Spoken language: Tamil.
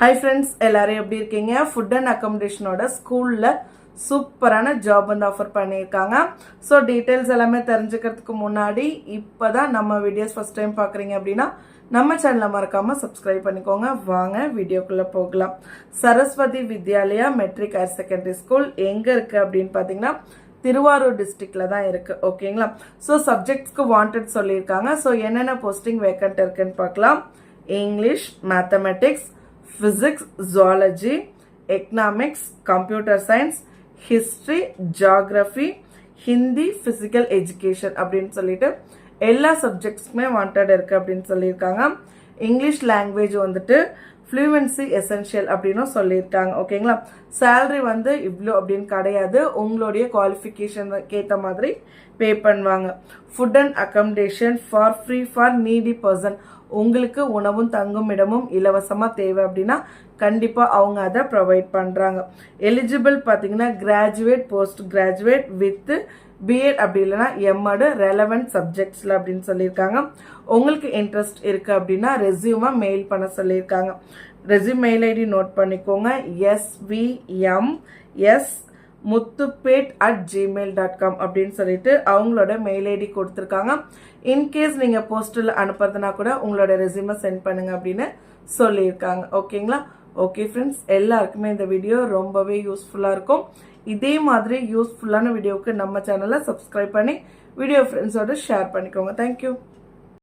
ஹாய் ஃப்ரெண்ட்ஸ் எல்லாரும் எப்படி இருக்கீங்க? ஃபுட் அண்ட் அக்காமடேஷனோட ஸ்கூலில் சூப்பரான ஜாப் வந்து ஆஃபர் பண்ணியிருக்காங்க. ஸோ டீட்டெயில்ஸ் எல்லாமே தெரிஞ்சுக்கிறதுக்கு முன்னாடி இப்போ தான் நம்ம வீடியோஸ் ஃபஸ்ட் டைம் பார்க்குறீங்க அப்படின்னா நம்ம சேனலை மறக்காமல் சப்ஸ்கிரைப் பண்ணிக்கோங்க. வாங்க வீடியோக்குள்ளே போகலாம். Saraswati Vidyalaya matric higher secondary school எங்கே இருக்குது அப்படின்னு பார்த்தீங்கன்னா திருவாரூர் டிஸ்ட்ரிக்டில் தான் இருக்குது ஓகேங்களா ஸோ சப்ஜெக்ட்ஸ்க்கு வாண்டட் சொல்லியிருக்காங்க. ஸோ என்னென்ன போஸ்டிங் வேக்கண்ட் இருக்குன்னு பார்க்கலாம். English mathematics physics zoology economics computer science history geography Hindi physical education அப்படின்னு சொல்லிட்டு எல்லா சப்ஜெக்ட்ஸுமே வாண்டட் இருக்குது அப்படின்னு சொல்லியிருக்காங்க. இங்கிலீஷ் லாங்குவேஜ் வந்துட்டு ஃப்ளூவன்சி எசென்ஷியல் அப்படின்னும் சொல்லியிருக்காங்க ஓகேங்களா? சேலரி வந்து இவ்வளோ அப்படின்னு கிடையாது. உங்களுடைய குவாலிஃபிகேஷனுக்கு ஏற்ற மாதிரி பே பண்ணுவாங்க. Food and accommodation for free for needy person உங்களுக்கு உணவும் தங்கும் இடமும் இலவசமாக தேவை அப்படின்னா கண்டிப்பாக அவங்க அதை ப்ரொவைட் பண்ணுறாங்க எலிஜிபிள் பார்த்தீங்கன்னா graduate post graduate with B Ed அப்படி இல்லைன்னா எம்எடு ரெலவெண்ட் சப்ஜெக்ட்ஸில் அப்படின்னு சொல்லியிருக்காங்க. உங்களுக்கு இன்ட்ரெஸ்ட் இருக்குது அப்படின்னா ரெசியூமாக மெயில் பண்ண சொல்லியிருக்காங்க. ரெசியூம் மெயில் ஐடி நோட் பண்ணிக்கோங்க. S V M S Muthupet at Gmail dot com அப்படின்னு சொல்லிட்டு அவங்களோட மெயில் ஐடி கொடுத்துருக்காங்க. இன்கேஸ் நீங்கள் போஸ்டில் அனுப்புறதுனா கூட உங்களோட ரெசியூமை சென்ட் பண்ணுங்க அப்படின்னு சொல்லியிருக்காங்க. ஓகேங்களா ஓகே ஃப்ரெண்ட்ஸ் எல்லாருக்குமே இந்த வீடியோ ரொம்பவே யூஸ்ஃபுல்லாக இருக்கும். இதே மாதிரி யூஸ்ஃபுல்லான வீடியோவுக்கு நம்ம சேனலை சப்ஸ்கிரைப் பண்ணி வீடியோ ஃப்ரெண்ட்ஸோட ஷேர் பண்ணிக்கோங்க. தேங்க்யூ